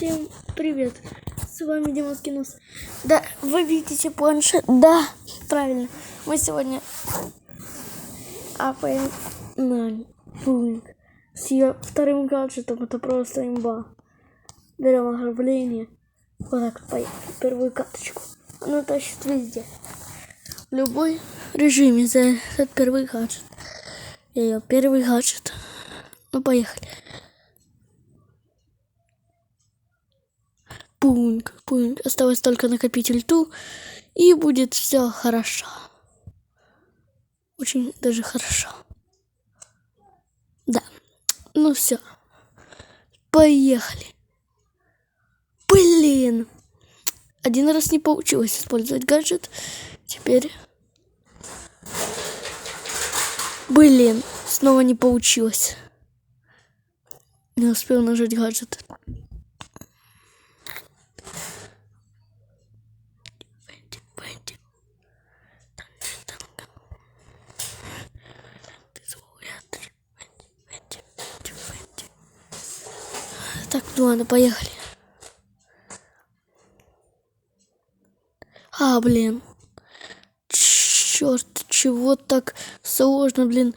Всем привет! С вами Дима Скинос. Да, вы видите планшет? Да, правильно. Мы сегодня апаем на пулинг с ее вторым гаджетом. Это просто имба. Берем ограбление. Вот так поехали. Первую карточку. Она тащит везде. В любой режиме за этот первый гаджет. Ее первый гаджет. Ну, поехали. Пунк, пунк. Осталось только накопить ульту, и будет все хорошо. Очень даже хорошо. Да. Ну все. Поехали. Блин. Один раз не получилось использовать гаджет. Теперь... Блин. Снова не получилось. Не успел нажать гаджет. Так, ну ладно, поехали. А, блин. Черт, чего так сложно, блин,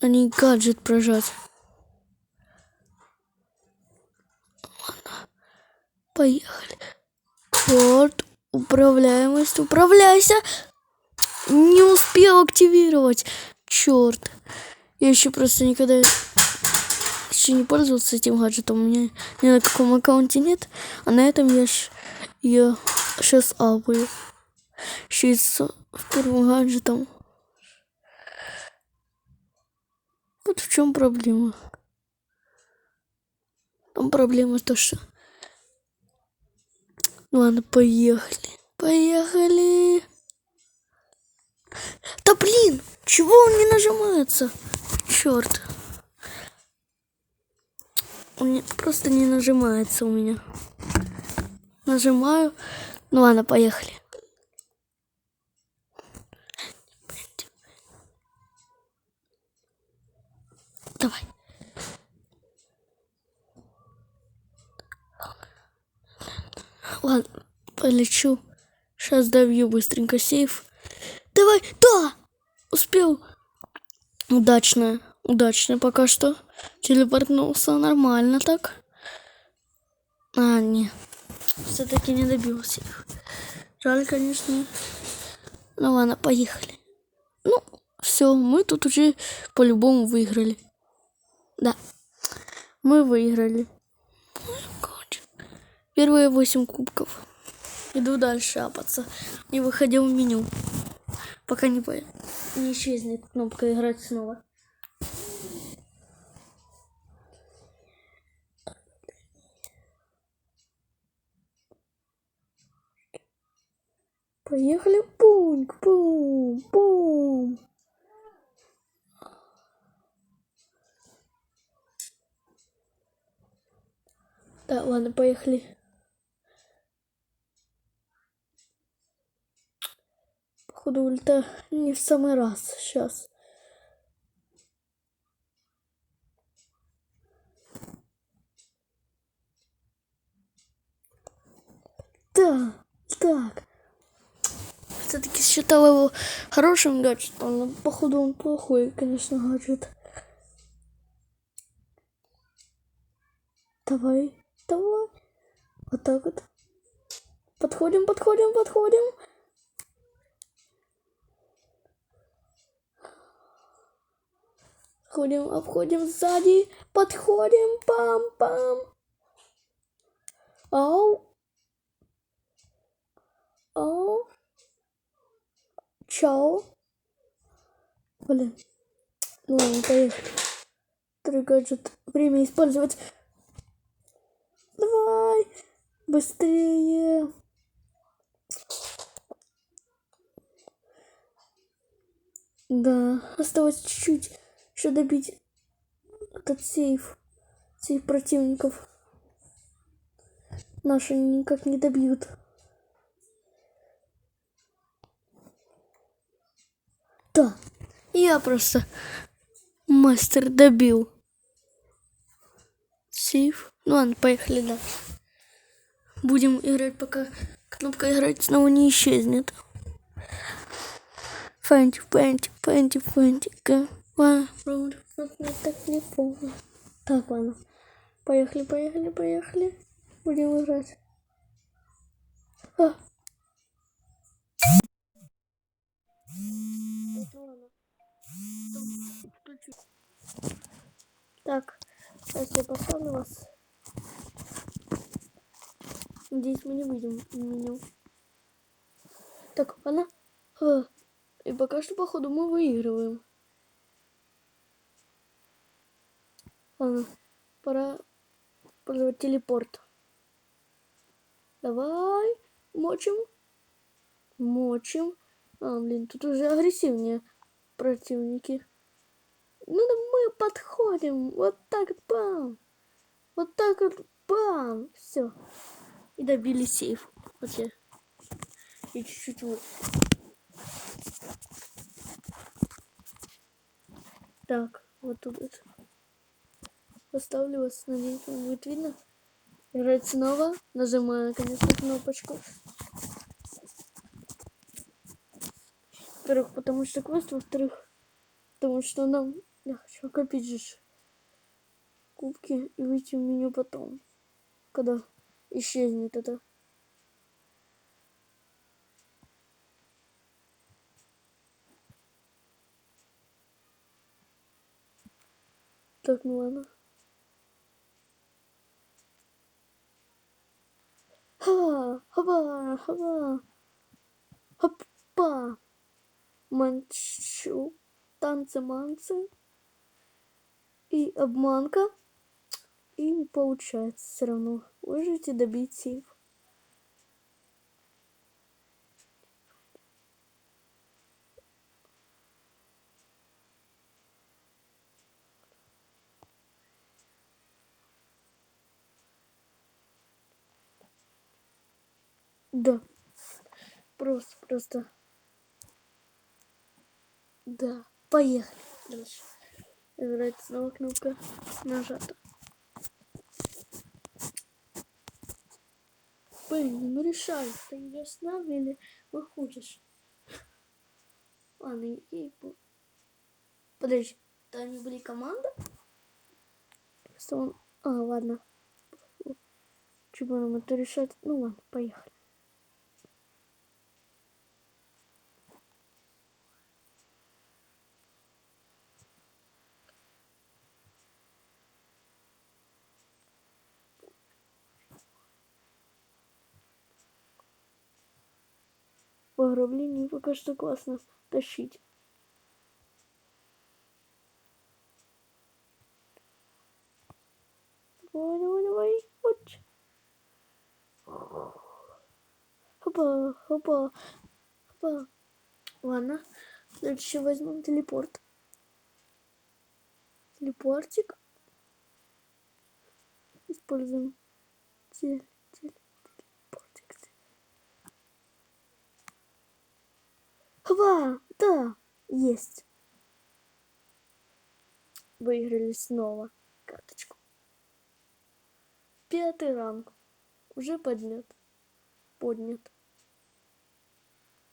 на ней гаджет прожать. Ладно, поехали. Вот, управляемость, управляйся. Не успел активировать. Черт. Я еще просто никогда еще не пользовался этим гаджетом. У меня ни на каком аккаунте нет. А на этом я, я сейчас апаю. Еще и с первым гаджетом. Вот в чем проблема. Там проблема то, что... Ну ладно, поехали. Поехали. Да блин, чего он не нажимается? Черт. Он просто не нажимается у меня. Нажимаю. Ну ладно, поехали. Давай. Ладно, полечу. Сейчас добью быстренько сейф. Давай, да! Успел. Удачно, удачно пока что. Телепортнулся нормально так. А, не. Все-таки не добился их. Жаль, конечно. Ну ладно, поехали. Ну, все, мы тут уже по-любому выиграли. Да, мы выиграли. Первые восемь кубков. Иду дальше апаться. Не выходил в меню. Пока не, по... не исчезнет кнопка играть снова. Поехали. Пунк, пум, пум. Да, ладно, поехали. Походу, ульта не в самый раз сейчас. Да, так. Все-таки считал его хорошим гаджетом, но походу он плохой, конечно, гаджет. Давай, давай. Вот так вот. Подходим, подходим, подходим. Ходим, обходим сзади, подходим, пам-пам. Ау. Ау. Чао. Блин. Ну ладно, поехали. Второй гаджет. Время использовать. Давай. Быстрее. Да, осталось чуть-чуть еще добить этот сейф. Сейф противников. Наши никак не добьют. Да, я просто мастер добил. Сейф. Ну ладно, поехали дальше. Будем играть, пока кнопка играть снова не исчезнет. Фэнти, фэнти, фэнти, фэнти. Так не помню. Так, ладно. Поехали, поехали, поехали. Будем играть. А. Так, сейчас я поставлю вас. Надеюсь, мы не выйдем в меню. Так, она... А. И пока что, походу, мы выигрываем. Ладно, пора использовать телепорт. Давай, мочим. Мочим. А, блин, тут уже агрессивнее противники. Ну да мы подходим. Вот так, бам. Вот так вот, бам. Все. И добили сейф. Вот я. И чуть-чуть вот. Так, вот тут это. Поставлю вас, надеюсь, вам будет видно. Играть снова. Нажимаю, конечно, кнопочку. Во-первых, потому что квест, во-вторых, потому что нам... Я хочу копить же кубки и выйти в меню потом, когда исчезнет это. Так, ну ладно. Ха, хаба, хаба, хопа, манчу, танцы-манцы и обманка. И не получается все равно. Выжить и добить сейф. Да. Просто, просто. Да. Поехали. Дальше. Играть снова кнопка нажата. Блин, ну решай, ты идешь с нами или выходишь? Ладно, и... Подожди, это они были команда? Просто он... А, ладно. Чего нам это решать? Ну ладно, поехали. По ограблению пока что классно тащить. Давай, давай, давай. Вот. Хопа, хопа, хопа. Ладно. Дальше возьмем телепорт. Телепортик. Используем телепорт. Хва! Да, есть. Выиграли снова карточку. Пятый ранг. Уже поднят. Поднят.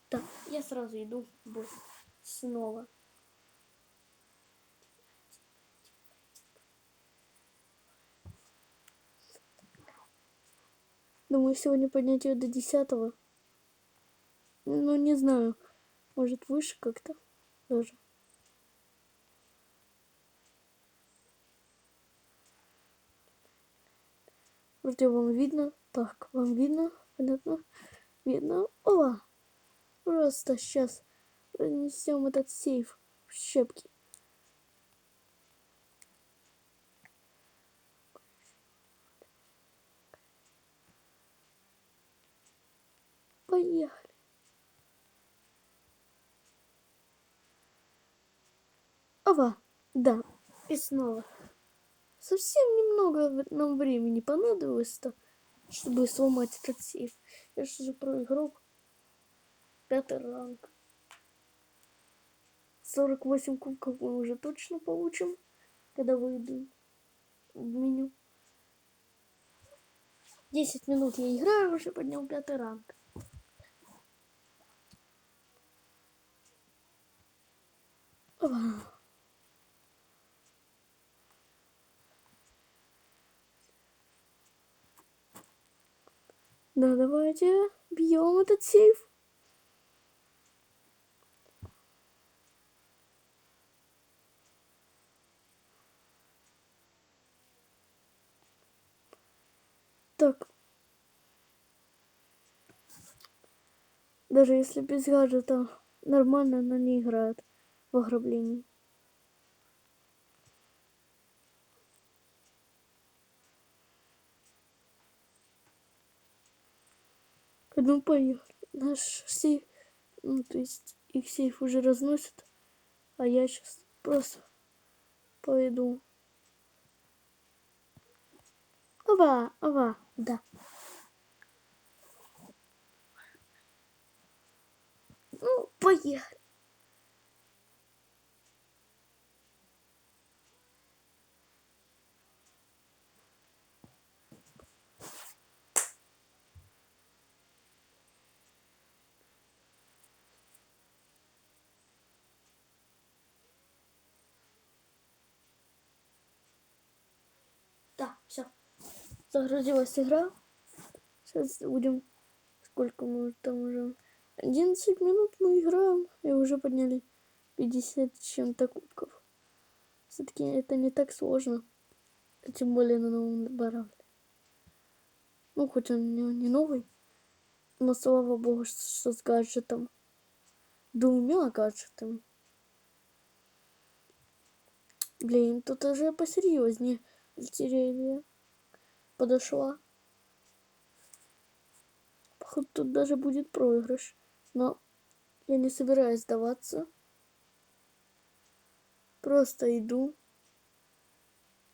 Так, я сразу иду в бой. Снова. Думаю, сегодня поднять ее до десятого. Ну, не знаю. Может, выше как-то тоже. Вроде вам видно. Так, вам видно? Понятно? Видно? О! Просто сейчас разнесем этот сейф в щепки. Поехали. Ова, да, и снова. Совсем немного нам времени понадобилось-то, чтобы сломать этот сейф. Я же про игрок. Пятый ранг. 48 кубков мы уже точно получим, когда выйду в меню. 10 минут я играю, уже поднял пятый ранг. Опа. Да, давайте бьем этот сейф. Так. Даже если без гаджета нормально, она не играет в ограбление. Ну, поехали. Наш сейф, ну, то есть их сейф уже разносит, а я сейчас просто пойду. Ова, ова, да. Ну, поехали. Да, все. Загрузилась игра. Сейчас будем... Сколько мы там уже... 11 минут мы играем. И уже подняли 50 с чем-то кубков. Все-таки это не так сложно. Тем более на новом барахле. Ну, хоть он не, не новый. Но слава богу, что с гаджетом. Двумя гаджетами. Блин, тут уже посерьезнее артиллерия подошла. Походу тут даже будет проигрыш. Но я не собираюсь сдаваться. Просто иду.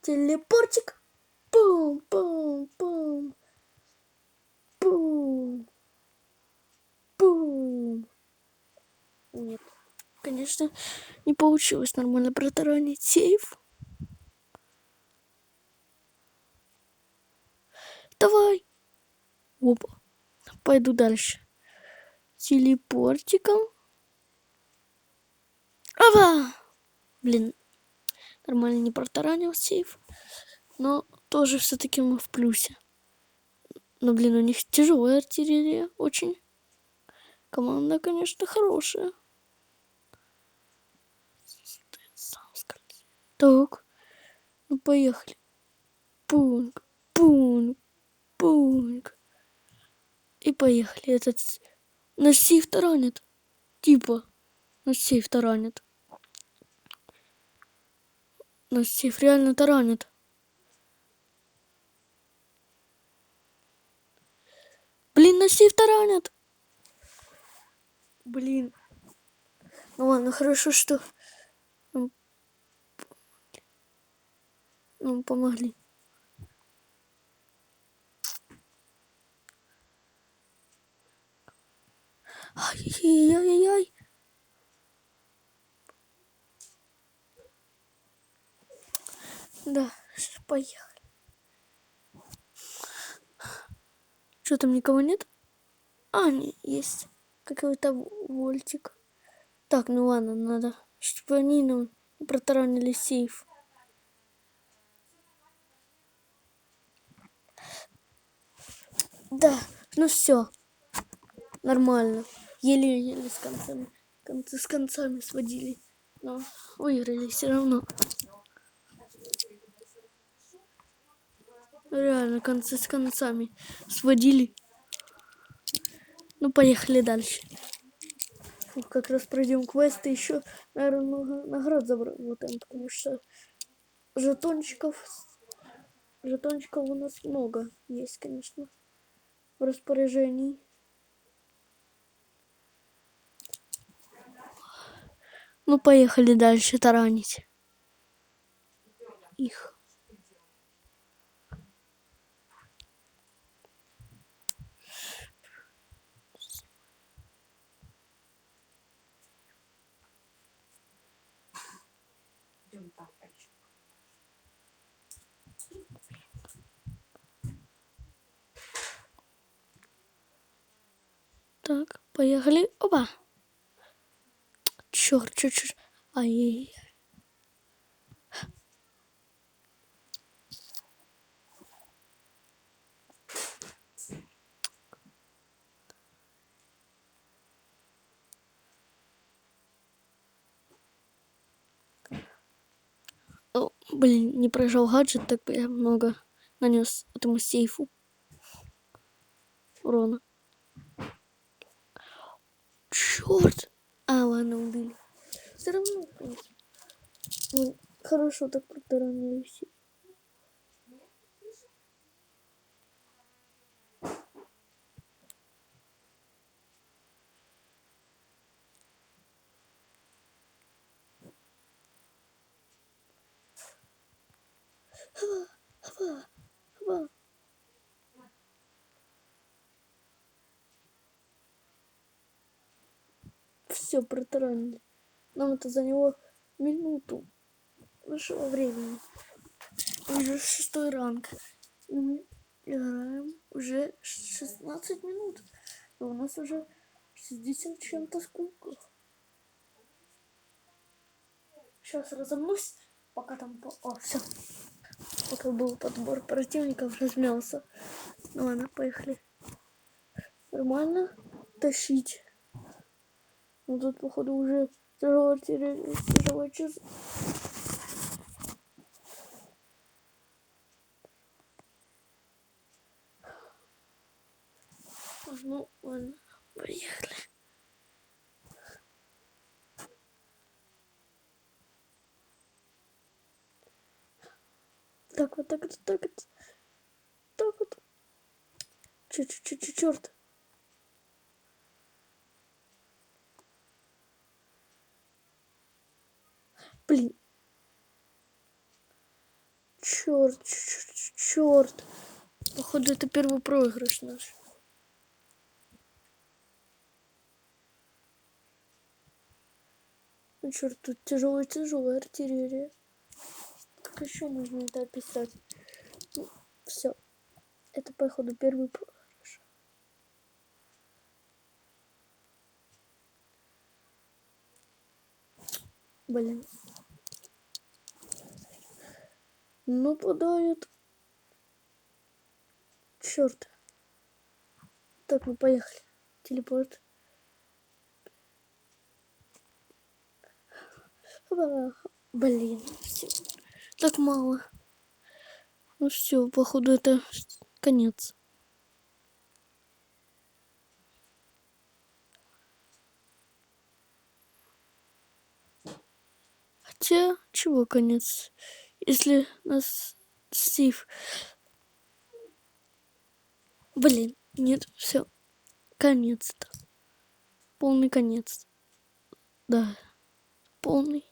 Телепортик. Пум, пум, пум. Пум. Пум. Нет. Конечно, не получилось нормально протаранить сейф. Давай. Опа. Пойду дальше. Телепортиком. Ава! Блин, нормально не протаранил сейф. Но тоже все-таки мы в плюсе. Но, блин, у них тяжелая артиллерия. Очень. Команда, конечно, хорошая. Так. Ну, поехали. Пунк, пунк, пунк. И поехали. Этот наш сейф таранит. Типа. Наш сейф таранит. Наш сейф реально таранит. Блин, наш сейф таранит. Блин. Ну ладно, хорошо, что нам помогли. Ай-яй-яй-яй. Да, поехали. Что там никого нет? А, не, есть какой-то вольтик. Так, ну ладно, надо, чтобы они нам протаранили сейф. Да, ну все. Нормально. Еле-еле с концами. Концы с концами сводили. Но выиграли все равно. Реально, концы с концами сводили. Ну, поехали дальше. Как раз пройдем квесты. Еще, наверное, много наград заработаем, потому что жетончиков, жетончиков у нас много есть, конечно, в распоряжении. Ну, поехали дальше таранить их. Так, поехали. Опа. Черт, черт, черт. Ай. О, блин, не прожал гаджет, так бы я много нанес этому сейфу урона. Черт! А, ладно, убили. Все равно. Ну, хорошо так протаранили все. Хва, хва, хва. Все протаранили. Нам это заняло минуту нашего времени. Уже шестой ранг. И мы играем уже 16 минут. И у нас уже 60 чем-то сколько. Сейчас разомнусь, пока там... О, все. Пока был подбор противников, размялся. Ну ладно, поехали. Нормально тащить. Ну тут, походу, уже тяжело тяжело час. Ну, ладно, поехали. Так вот, так вот, так вот. Так вот. Чуть-чуть, черт. Блин. Черт, черт, черт. Походу, это первый проигрыш наш. Ну, черт, тут тяжелая, тяжелая артиллерия. Как еще можно это описать? Ну, все. Это, походу, первый проигрыш. Блин. Нападают. Черт. Так, мы поехали. Телепорт. Блин. Так мало. Ну все, походу это конец. Хотя, чего конец? Если нас Стив... Блин, нет, все. Конец-то. Полный конец. Да. Полный.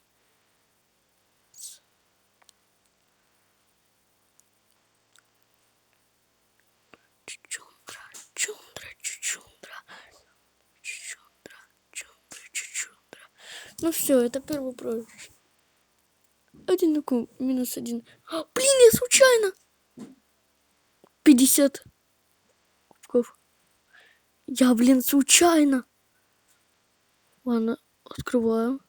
Ну все, это первый проигрыш. Один такой, минус один. А, блин, я случайно. 50 кубков. Я, блин, случайно. Ладно, открываю.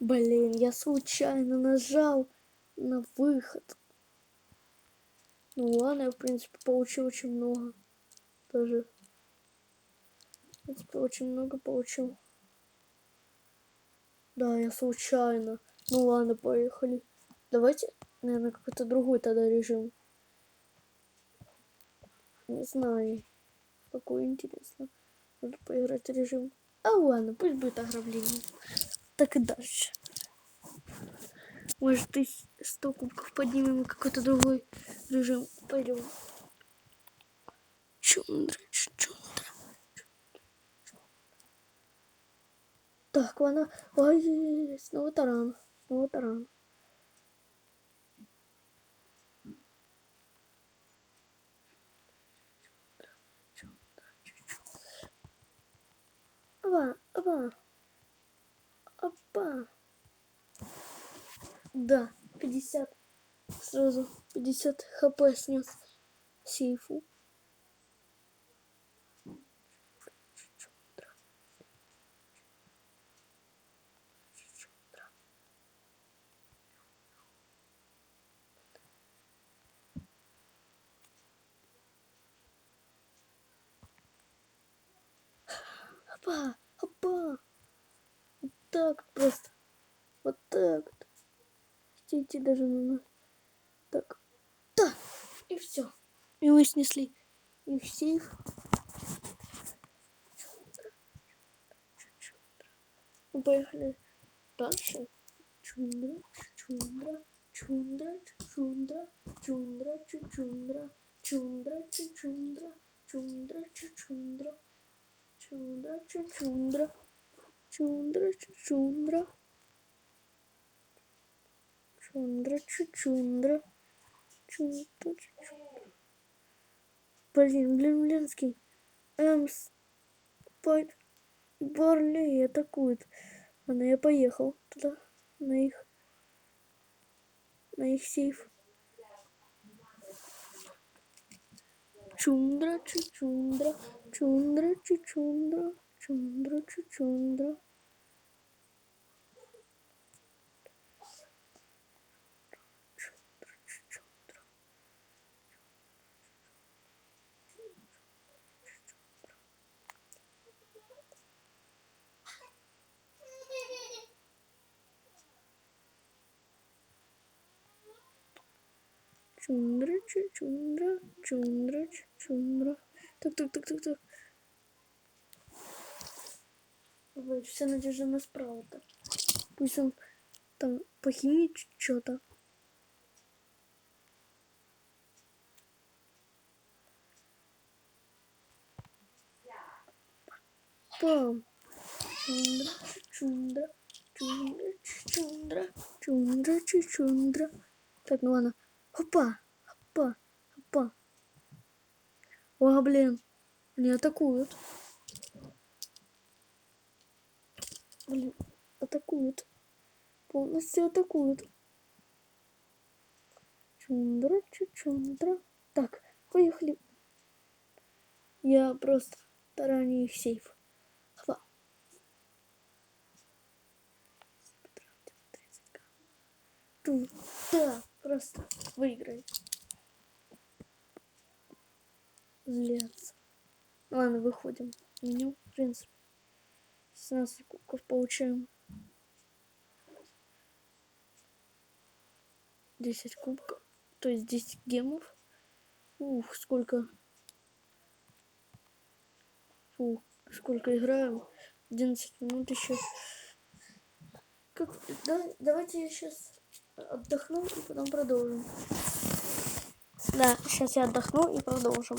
Блин, я случайно нажал на выход. Ну ладно, я, в принципе, получил очень много. Принципе, очень много получил. Да, я случайно. Ну ладно, поехали. Давайте, наверное, какой-то другой тогда режим. Не знаю. Какой интересно. Надо поиграть режим. А ладно, пусть будет ограбление. Так и дальше. Может, и 100 кубков поднимем какой-то другой режим. Пойдем. Чундра, чундра. Так, ладно. Ой, снова таран. Снова таран. Опа, опа. Опа. Да, 50. Сразу 50 хп снес сейфу. Опа, опа. Вот так просто. Вот так вот. Идти даже на нас. Так. Да. И все. И мы снесли их сейф. Мы поехали дальше. Чундра, чундра, чундра, чундра, чундра, чундра, чундра, чундра, чундра, чундра, чундра, чундра, чундра, чундра, чундра, чундра, чундра, чундра. Блин, блин, блинский. Эмс, Пайп, Барли атакуют. Ладно, я поехал туда, на их, на их сейф. Чундра, чучундра, çundra çundra çundra çundra Чундра, чундра, чундра, чундра. Так. Ой, вся надежда на справа-то. Пусть он там похимит что-то. Пам. Чундра, чундра, чундра, чундра, чундра, чундра. Так, ну ладно. Хопа, хопа, хопа. О, блин, они атакуют. Блин, атакуют. Полностью атакуют. Чундра, чундра. Так, поехали. Я просто тараню их сейф. Хва. Да, просто выиграй. Злятся. Ладно, выходим. Меню, в принципе. 17 кубков получаем. 10 кубков. То есть 10 гемов. Ух, сколько. Фух, сколько играем. 11 минут еще. Как... Да, давайте я сейчас отдохну и потом продолжим. Да, сейчас я отдохну и продолжим.